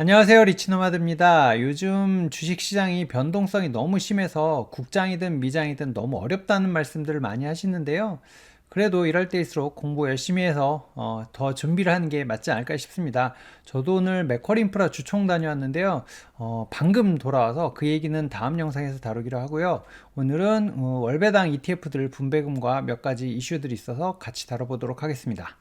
안녕하세요. 리치노마드입니다. 요즘 주식시장이 변동성이 너무 심해서 국장이든 미장이든 너무 어렵다는 말씀들을 많이 하시는데요. 그래도 이럴 때일수록 공부 열심히 해서 어, 더 준비를 하는 게 맞지 않을까 싶습니다. 저도 오늘 맥쿼리 인프라 주총 다녀왔는데요. 어, 방금 돌아와서 그 얘기는 다음 영상에서 다루기로 하고요. 오늘은 어, 월배당 ETF들 분배금과 몇 가지 이슈들이 있어서 같이 다뤄보도록 하겠습니다.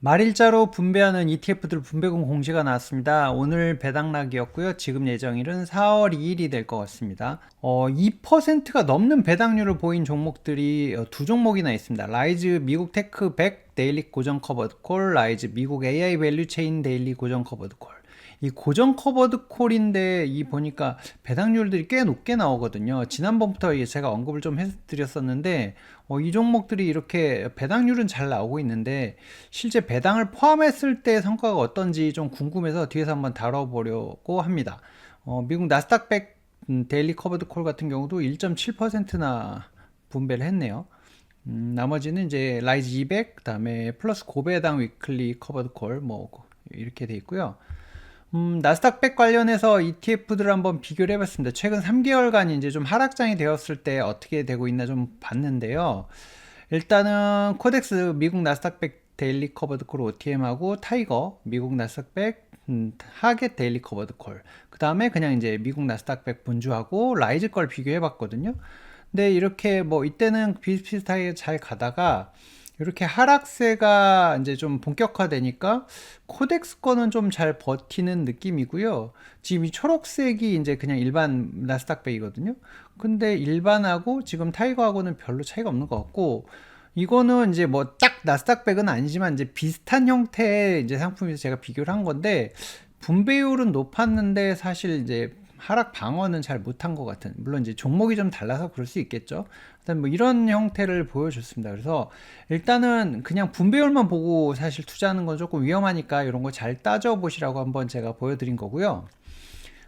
말일자로 분배하는 ETF들 분배금 공시가 나왔습니다. 오늘 배당락이었고요. 지금 예정일은 4월 2일이 될 것 같습니다. 어, 2%가 넘는 배당률을 보인 종목들이 어, 두 종목이나 있습니다. 라이즈 미국 테크 100 데일리 고정 커버드 콜, 라이즈 미국 AI 밸류 체인 데일리 고정 커버드 콜. 이 고정 커버드 콜인데 이 보니까 배당률들이 꽤 높게 나오거든요. 지난번부터 제가 언급을 좀 해드렸었는데 어, 이 종목들이 이렇게 배당률은 잘 나오고 있는데 실제 배당을 포함했을 때 성과가 어떤지 좀 궁금해서 뒤에서 한번 다뤄보려고 합니다. 어, 미국 나스닥 100 음, 데일리 커버드 콜 같은 경우도 1.7%나 분배를 했네요. 음, 나머지는 이제 라이즈 200, 그다음에 플러스 고배당 위클리 커버드 콜 뭐 이렇게 돼 있고요. 음, 나스닥 100 관련해서 ETF들을 한번 비교를 해봤습니다. 최근 3개월간 이제 좀 하락장이 되었을 때 어떻게 되고 있나 좀 봤는데요. 일단은 코덱스 미국 나스닥 100 데일리 커버드 콜 OTM하고 타이거 미국 나스닥 100 음, 하겟 데일리 커버드 콜. 그 다음에 그냥 이제 미국 나스닥 100 분주하고 라이즈 걸 비교해 봤거든요. 근데 이렇게 뭐 이때는 비슷비슷하게 잘 가다가 이렇게 하락세가 이제 좀 본격화되니까 코덱스 거는 좀 잘 버티는 느낌이고요. 지금 이 초록색이 이제 그냥 일반 나스닥 백이거든요. 근데 일반하고 지금 타이거하고는 별로 차이가 없는 것 같고 이거는 이제 뭐 딱 나스닥 백은 아니지만 이제 비슷한 형태의 이제 상품에서 제가 비교를 한 건데 분배율은 높았는데 사실 이제 하락 방어는 잘 못한 것 같은 물론 이제 종목이 좀 달라서 그럴 수 있겠죠. 일단 뭐 이런 형태를 보여줬습니다. 그래서 일단은 그냥 분배율만 보고 사실 투자하는 건 조금 위험하니까 이런 거 잘 따져 보시라고 한번 제가 보여드린 거고요.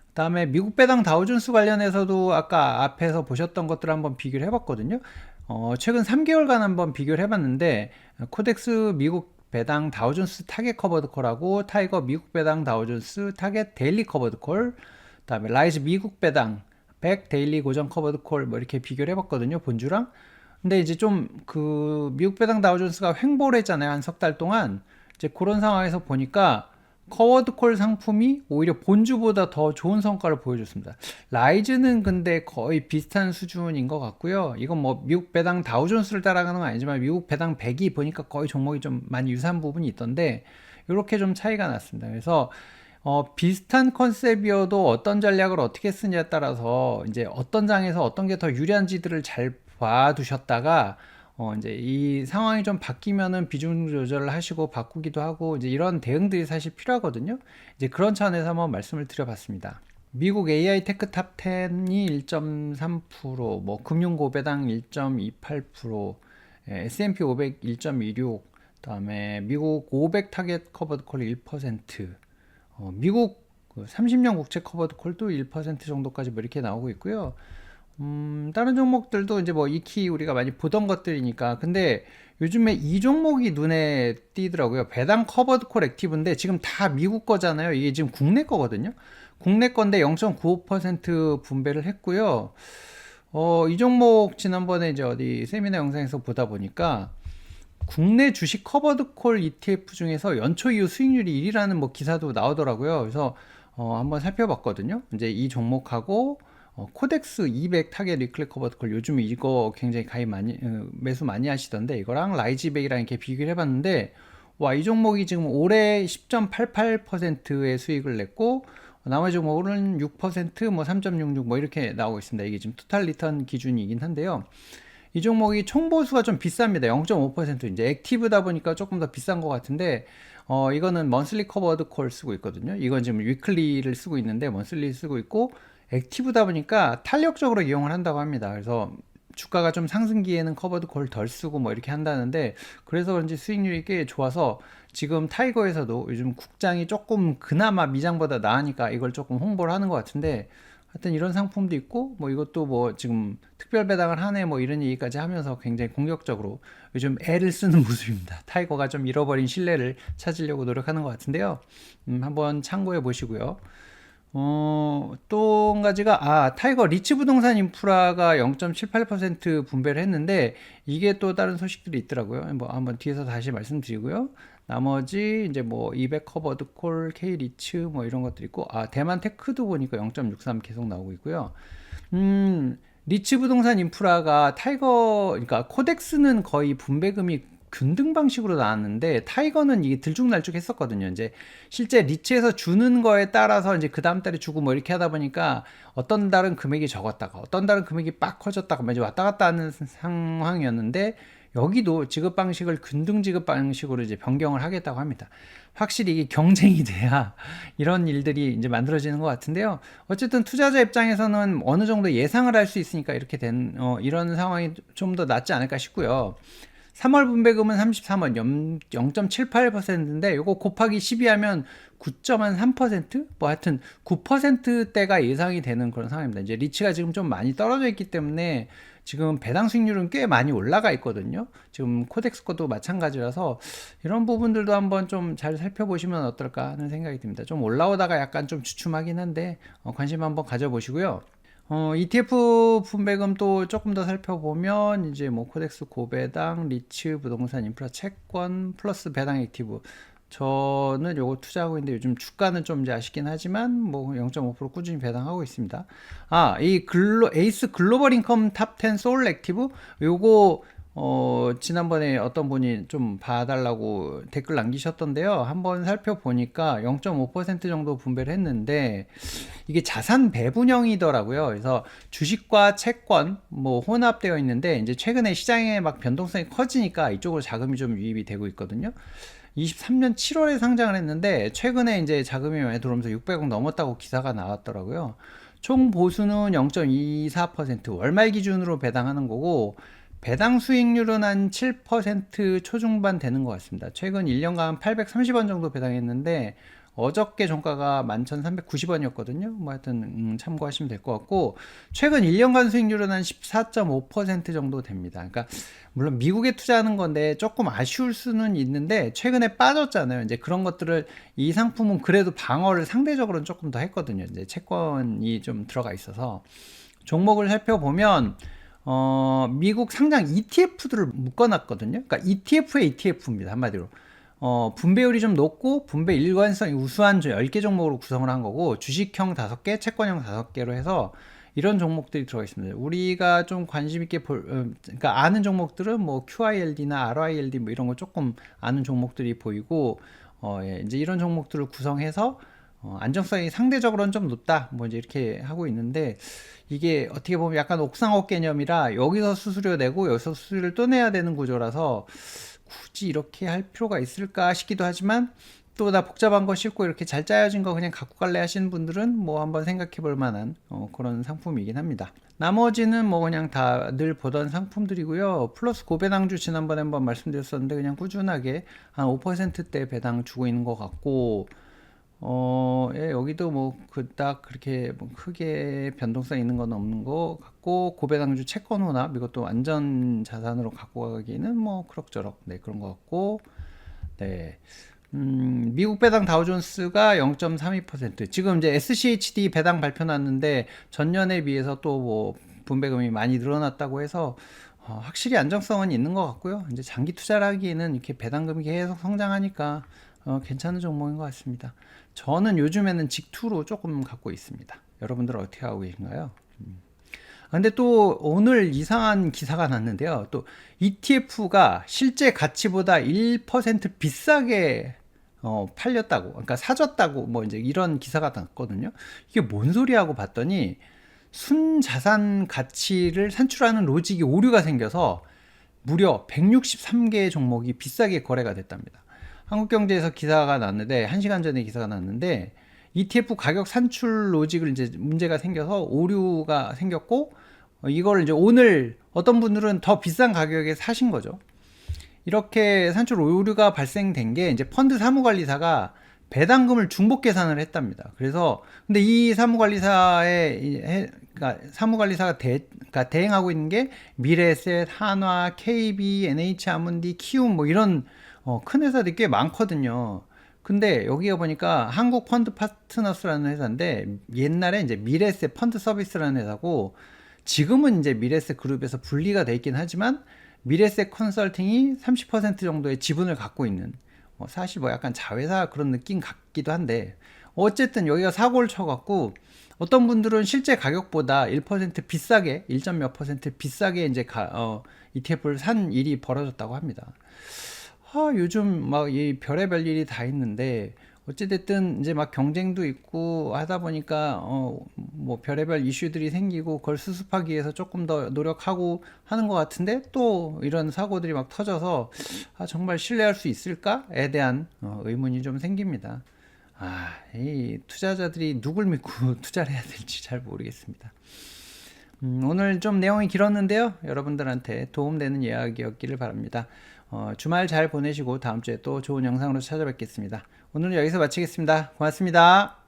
그다음에 미국 배당 다우존스 관련해서도 아까 앞에서 보셨던 것들 한번 비교를 해봤거든요. 어, 최근 3개월간 한번 비교를 해봤는데 코덱스 미국 배당 다우존스 타겟 커버드 콜하고 타이거 미국 배당 다우존스 타겟 데일리 커버드 콜그 다음에 라이즈 미국 배당 100 데일리 고정 커버드 콜 뭐 이렇게 비교를 해봤거든요 본주랑 근데 이제 좀 그 미국 배당 다우존스가 횡보를 했잖아요 한 석 달 동안 이제 그런 상황에서 보니까 커워드 콜 상품이 오히려 본주보다 더 좋은 성과를 보여줬습니다. 라이즈는 근데 거의 비슷한 수준인 것 같고요. 이건 뭐 미국 배당 다우존스를 따라가는 건 아니지만 미국 배당 100이 보니까 거의 종목이 좀 많이 유사한 부분이 있던데 이렇게 좀 차이가 났습니다. 그래서 어, 비슷한 컨셉이어도 어떤 전략을 어떻게 쓰냐에 따라서 이제 어떤 장에서 어떤 게 더 유리한지들을 잘 봐두셨다가 어, 이제 이 상황이 좀 바뀌면은 비중 조절을 하시고 바꾸기도 하고 이제 이런 대응들이 사실 필요하거든요. 이제 그런 차원에서 한번 말씀을 드려봤습니다. 미국 AI 테크 탑 10이 1.3%, 뭐 금융 고배당 1.28%, 예, S&P 500 1.26, 그다음에 미국 500 타겟 커버드 콜 1%, 어, 미국 30년 그 국채 커버드 콜도 1% 정도까지 뭐 이렇게 나오고 있고요. 음, 다른 종목들도 이제 뭐 익히 우리가 많이 보던 것들이니까. 근데 요즘에 이 종목이 눈에 띄더라고요. 배당 커버드 콜 액티브인데 지금 다 미국 거잖아요. 이게 지금 국내 거거든요. 국내 건데 0.95% 분배를 했고요. 어, 이 종목 지난번에 이제 어디 세미나 영상에서 보다 보니까 국내 주식 커버드 콜 ETF 중에서 연초 이후 수익률이 1위라는 뭐 기사도 나오더라고요. 그래서 어, 한번 살펴봤거든요. 이제 이 종목하고 어, 코덱스 200 타겟 리클 커버드 콜 요즘 이거 굉장히 가입 많이 어, 매수 많이 하시던데 이거랑 라이지백이랑 이렇게 비교를 해봤는데 와 이 종목이 지금 올해 10.88%의 수익을 냈고 나머지 종목은 6%뭐 3.66뭐 이렇게 나오고 있습니다. 이게 지금 토탈 리턴 기준이긴 한데요. 이 종목이 총보수가 좀 비쌉니다. 0.5% 이제 액티브다 보니까 조금 더 비싼 것 같은데 어 이거는 먼슬리 커버드 콜 쓰고 있거든요. 이건 지금 위클리를 쓰고 있는데 먼슬리 쓰고 있고 액티브다 보니까 탄력적으로 이용을 한다고 합니다. 그래서 주가가 좀 상승기에는 커버드 콜 덜 쓰고 뭐 이렇게 한다는데 그래서 그런지 수익률이 꽤 좋아서 지금 타이거에서도 요즘 국장이 조금 그나마 미장보다 나으니까 이걸 조금 홍보를 하는 것 같은데 하여튼 이런 상품도 있고 뭐 이것도 뭐 지금 특별 배당을 하네 뭐 이런 얘기까지 하면서 굉장히 공격적으로 요즘 애를 쓰는 모습입니다. 타이거가 좀 잃어버린 신뢰를 찾으려고 노력하는 것 같은데요. 음, 한번 참고해 보시고요. 어, 또 한 가지가, 아, 타이거 리츠 부동산 인프라가 0.78% 분배를 했는데, 이게 또 다른 소식들이 있더라고요. 뭐, 한번 뒤에서 다시 말씀드리고요. 나머지, 이제 뭐, 200 커버드 콜, K 리츠, 뭐, 이런 것들 있고, 아, 대만 테크도 보니까 0.63 계속 나오고 있고요. 음, 리츠 부동산 인프라가 타이거, 그러니까 코덱스는 거의 분배금이 균등 방식으로 나왔는데 타이거는 이게 들쭉날쭉 했었거든요. 이제 실제 리츠에서 주는 거에 따라서 이제 그 다음 달에 주고 뭐 이렇게 하다 보니까 어떤 달은 금액이 적었다가 어떤 달은 금액이 빡 커졌다가 뭐 이제 왔다 갔다 하는 상황이었는데 여기도 지급 방식을 균등 지급 방식으로 이제 변경을 하겠다고 합니다. 확실히 이게 경쟁이 돼야 이런 일들이 이제 만들어지는 것 같은데요. 어쨌든 투자자 입장에서는 어느 정도 예상을 할 수 있으니까 이렇게 된 어, 이런 상황이 좀 더 낫지 않을까 싶고요. 3월 분배금은 33원 0.78%인데 이거 곱하기 12하면 9.3%? 뭐 하여튼 9%대가 예상이 되는 그런 상황입니다. 이제 리치가 지금 좀 많이 떨어져 있기 때문에 지금 배당 수익률은 꽤 많이 올라가 있거든요. 지금 코덱스 것도 마찬가지라서 이런 부분들도 한번 좀 잘 살펴보시면 어떨까 하는 생각이 듭니다. 좀 올라오다가 약간 좀 주춤하긴 한데 어, 관심 한번 가져보시고요. 어, ETF 분배금 또 조금 더 살펴보면 이제 뭐 코덱스 고배당, 리츠 부동산 인프라 채권 플러스 배당 액티브 저는 요거 투자하고 있는데 요즘 주가는 좀 이제 아쉽긴 하지만 뭐 0.5% 꾸준히 배당하고 있습니다. 아, 이 글로 에이스 글로벌 인컴 탑10 소울 액티브 요거 어, 지난번에 어떤 분이 좀 봐달라고 댓글 남기셨던데요. 한번 살펴보니까 0.5% 정도 분배를 했는데, 이게 자산 배분형이더라고요. 그래서 주식과 채권, 뭐, 혼합되어 있는데, 이제 최근에 시장에 막 변동성이 커지니까 이쪽으로 자금이 좀 유입이 되고 있거든요. 23년 7월에 상장을 했는데, 최근에 이제 자금이 많이 들어오면서 600억 넘었다고 기사가 나왔더라고요. 총 보수는 0.24% 월말 기준으로 배당하는 거고, 배당 수익률은 한 7% 초중반 되는 것 같습니다. 최근 1년간 830원 정도 배당했는데 어저께 종가가 11,390원이었거든요. 뭐 하여튼 음, 참고하시면 될 것 같고 최근 1년간 수익률은 한 14.5% 정도 됩니다. 그러니까 물론 미국에 투자하는 건데 조금 아쉬울 수는 있는데 최근에 빠졌잖아요. 이제 그런 것들을 이 상품은 그래도 방어를 상대적으로는 조금 더 했거든요. 이제 채권이 좀 들어가 있어서 종목을 살펴보면 어, 미국 상장 ETF들을 묶어놨거든요. 그러니까 ETF의 ETF입니다. 한마디로. 어, 분배율이 좀 높고 분배 일관성이 우수한 10개 종목으로 구성을 한 거고 주식형 5개, 채권형 5개로 해서 이런 종목들이 들어가 있습니다. 우리가 좀 관심 있게 볼, 어, 그러니까 아는 종목들은 뭐 QILD나 RILD 뭐 이런 거 조금 아는 종목들이 보이고 어, 예, 이제 이런 종목들을 구성해서 어, 안정성이 상대적으로는 좀 높다. 뭐 이제 이렇게 하고 있는데 이게 어떻게 보면 약간 옥상옥 개념이라 여기서 수수료 내고 여기서 수수료를 또 내야 되는 구조라서 굳이 이렇게 할 필요가 있을까 싶기도 하지만 또 나 복잡한 거 싫고 이렇게 잘 짜여진 거 그냥 갖고 갈래 하시는 분들은 뭐 한번 생각해 볼 만한 어, 그런 상품이긴 합니다. 나머지는 뭐 그냥 다 늘 보던 상품들이고요. 플러스 고배당주 지난번에 한번 말씀드렸었는데 그냥 꾸준하게 한 5%대 배당 주고 있는 것 같고 어, 예, 여기도 뭐 그닥 그렇게 뭐 크게 변동성 있는 건 없는 것 같고 고배당주 채권 혼합 이것도 안전 자산으로 갖고 가기는 뭐 그럭저럭 네 그런 것 같고 네. 음, 미국 배당 다우존스가 0.32% 지금 이제 SCHD 배당 발표 났는데 전년에 비해서 또 뭐 분배금이 많이 늘어났다고 해서 어, 확실히 안정성은 있는 것 같고요. 이제 장기 투자를 하기에는 이렇게 배당금이 계속 성장하니까 어, 괜찮은 종목인 것 같습니다. 저는 요즘에는 직투로 조금 갖고 있습니다. 여러분들 어떻게 하고 계신가요? 음. 아, 근데 또 오늘 이상한 기사가 났는데요. 또 ETF가 실제 가치보다 1% 비싸게 어, 팔렸다고, 그러니까 사줬다고 뭐 이제 이런 기사가 났거든요. 이게 뭔 소리하고 봤더니 순자산 가치를 산출하는 로직이 오류가 생겨서 무려 163개의 종목이 비싸게 거래가 됐답니다. 한국경제에서 기사가 났는데 한 시간 전에 기사가 났는데 ETF 가격 산출 로직을 이제 문제가 생겨서 오류가 생겼고 어, 이걸 이제 오늘 어떤 분들은 더 비싼 가격에 사신 거죠. 이렇게 산출 오류가 발생된 게 이제 펀드 사무관리사가 배당금을 중복 계산을 했답니다. 그래서 근데 이 사무관리사의 그러니까 사무관리사가 대, 그러니까 대행하고 있는 게 미래에셋, 한화, KB, NH 아문디, 키움 뭐 이런 어, 큰 회사들이 꽤 많거든요. 근데 여기가 보니까 한국 펀드 파트너스라는 회사인데 옛날에 이제 미래에셋 펀드 서비스라는 회사고 지금은 이제 미래에셋 그룹에서 분리가 돼 있긴 하지만 미래에셋 컨설팅이 30% 정도의 지분을 갖고 있는 어, 사실 뭐 약간 자회사 그런 느낌 같기도 한데 어쨌든 여기가 사고를 쳐갖고 어떤 분들은 실제 가격보다 1% 비싸게 1. 몇 비싸게 이제 가, 어, ETF를 산 일이 벌어졌다고 합니다. 아, 요즘 막 이 별의별 일이 다 있는데 어찌됐든 이제 막 경쟁도 있고 하다 보니까 어 뭐 별의별 이슈들이 생기고 그걸 수습하기 위해서 조금 더 노력하고 하는 것 같은데 또 이런 사고들이 막 터져서 아 정말 신뢰할 수 있을까에 대한 어, 의문이 좀 생깁니다. 아, 이 투자자들이 누굴 믿고 투자를 해야 될지 잘 모르겠습니다. 음, 오늘 좀 내용이 길었는데요. 여러분들한테 도움되는 이야기였기를 바랍니다. 어, 주말 잘 보내시고 다음 주에 또 좋은 영상으로 찾아뵙겠습니다. 오늘은 여기서 마치겠습니다. 고맙습니다.